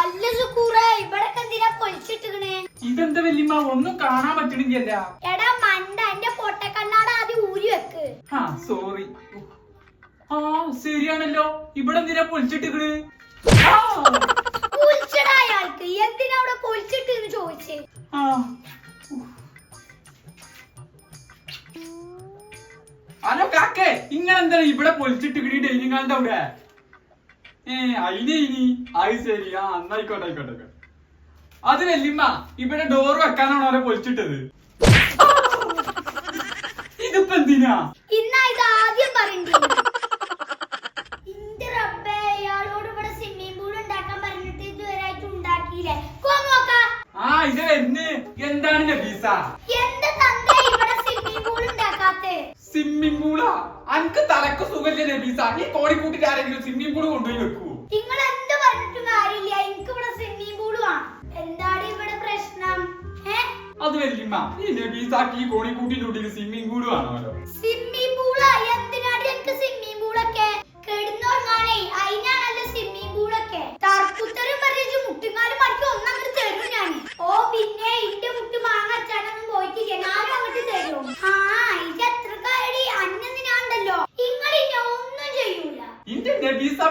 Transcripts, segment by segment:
അല്ല സുക്കൂറെ ഇവിടെ എന്തിനാ പൊളിച്ചിട്ടിക്കണേ ഇതെന്താ വല്യമ്മ? ഒന്നും കാണാൻ പറ്റണില്ല എടാ മണ്ട എന്റെ പൊട്ടക്കണ്ണാട് ആദ്യം ഊരി വെക്ക്. ആ സോറി ആ ശരിയാണല്ലോ. ഇവിടെ എന്തിനാ പൊളിച്ചിട്ടിക്കണ് പൊളിച്ചടാ അയാൾക്ക്. എന്തിനാ അവിടെ പൊളിച്ചിട്ട് ഇങ്ങനെന്താ ചോദിച്ചേ? ആ. കാക്കേ ഇവിടെ പൊളിച്ചിട്ടിക്കണി ഡൈനിങ് ഹാളിന്റെ അവിടെ? ഏ അയിനെ ഇനി. അത് ശരി. ആ അന്നായിക്കോട്ടെ ആയിക്കോട്ടെ. അത് വല്യമ്മ ഇവിടെ ഡോർ വെക്കാനാണ് അവരെ പൊളിച്ചിട്ടത്. ഇതിപ്പോ എന്തിനാ? ഇന്നാ ഇത് ആദ്യം പറയണ്ടേ? ആ ഇത് വരുന്ന്. എന്താണ് നബീസ എന്ത് തന്തേ ഇവിടെ സ്വിമ്മിംഗ് പൂൾ ഉണ്ടാക്കാത്തെ സ്വിമ്മിംഗ് പൂളാ അനക്ക് തലക്ക് സുഖല്ലേ നബീസ ഈ കോഴിക്കൂട്ടിൽ ആരെങ്കിലും സ്വിമ്മിംഗ് പൂൾ കൊണ്ടുപോയി വെക്കൂ. നിങ്ങൾ എന്ത് പറഞ്ഞിട്ടും കാര്യമില്ല. എനിക്ക് ഇവിടെ സ്വിമ്മിംഗ് പൂൾ വേണം. എന്താണ് ഇവിടെ പ്രശ്നം? അത് വല്യമ്മ. ഈ നബീസാക്ക് ഈ കോഴിക്കൂട്ടിന്റെ ഉള്ളിൽ സ്വിമ്മിംഗ് പൂൾ ആണല്ലോ സ്വിമ്മിംഗ് പൂളാ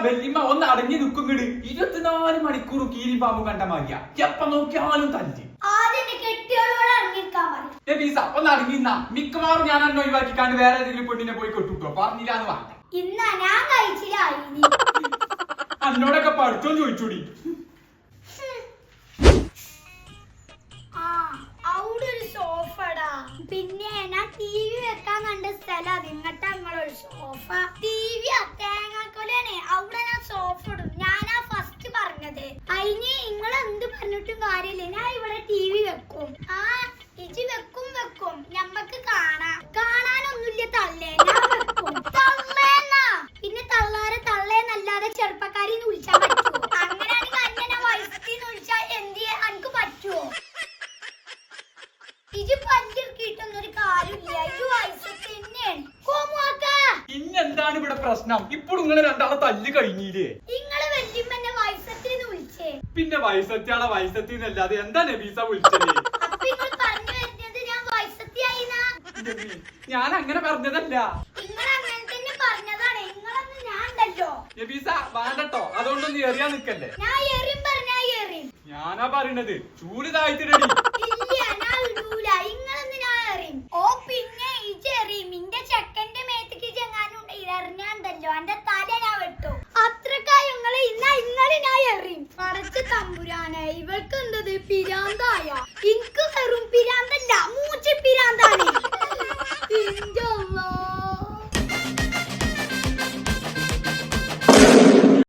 വല്യമ്മ ഒന്ന് അടങ്ങി നിൽക്കുന്നുണ്ട് ഇരുപത്തിനാല് മണിക്കൂർ കീരി ബാബു കണ്ട മാറിയ എപ്പ നോക്കിയാലും തല്ലി. നബീസ ഒന്ന് മിക്കവാറും ഞാൻ ഒഴിവാക്കി ഒഴിവാക്കിക്കാണ്ട് വേറെ ഏതെങ്കിലും പെണ്ണിനെ പോയി കെട്ടുട്ടോ. പറഞ്ഞില്ലാന്ന് വേണ്ട അന്നോടൊക്കെ പഠിച്ചോ ചോദിച്ചൂടി. പിന്നെ ഞാൻ ടി വി വെക്കാൻ കണ്ട സ്ഥലം. അതിങ്ങട്ടെ നിങ്ങളൊരു സോഫ ടി അതിന് നിങ്ങൾ എന്ത് പറഞ്ഞിട്ടും കാര്യമില്ല. ഞാൻ ഇവിടെ ടി വി വെക്കും. ആ ചേച്ചി വെക്കും വെക്കും. ഞമ്മക്ക് കാണാം. കാണാനൊന്നുമില്ല തള്ളേ. ഞാൻ വെക്കും. തള്ളേന്നാ പിന്നെ തള്ളാരെ തള്ളേന്നല്ലാതെ ചെറുപ്പക്കാരി വിളിച്ചാൻ പറ്റുമോ അങ്ങനെയാണെങ്കിൽ അന്നെ ഞാൻ വയസ്സീന്ന് വിളിച്ചാൽ എന്ത് ചെയ്യാൻ എനിക്ക് പറ്റുമോ ഇത് പഞ്ചിറക്കിയിട്ടൊന്നൊരു കാര്യമില്ല. ഇത് വയസ്സൊക്കെ തന്നെയാണ്. കോമുവാക്ക ഇന്നെന്താണ് ഇവിടെ പ്രശ്നം? ഇപ്പൊ നിങ്ങൾ രണ്ടാളെ തല്ല് കഴിഞ്ഞില്ലേ? പിന്നെ വയസ്സത്തിയാളെ വയസ്സത്തിന്നല്ലാതെ എന്താ നബീസ വിളിച്ചത്? ഞാൻ അങ്ങനെ പറഞ്ഞതല്ല. നബീസ വേണ്ടട്ടോ. അതുകൊണ്ടൊന്ന് എറിയാൻ നിക്കല്ലേ ഞാനാ പറയണത്. ചൂട് താഴ്ത്തിടടി പിന്നെ ഇന്റെ ചെക്കന്റെ മേത്തേക്ക് ചെങ്ങാനും എറിഞ്ഞാണ്ടല്ലോ എന്റെ തല എറിയും പടച്ച തമ്പുരാനെ ഇവൾക്ക് എന്തത് പിരാന്തായ? എനിക്ക് വെറും പിരാന്തല്ല മൂച്ച പിരാന്താണ്.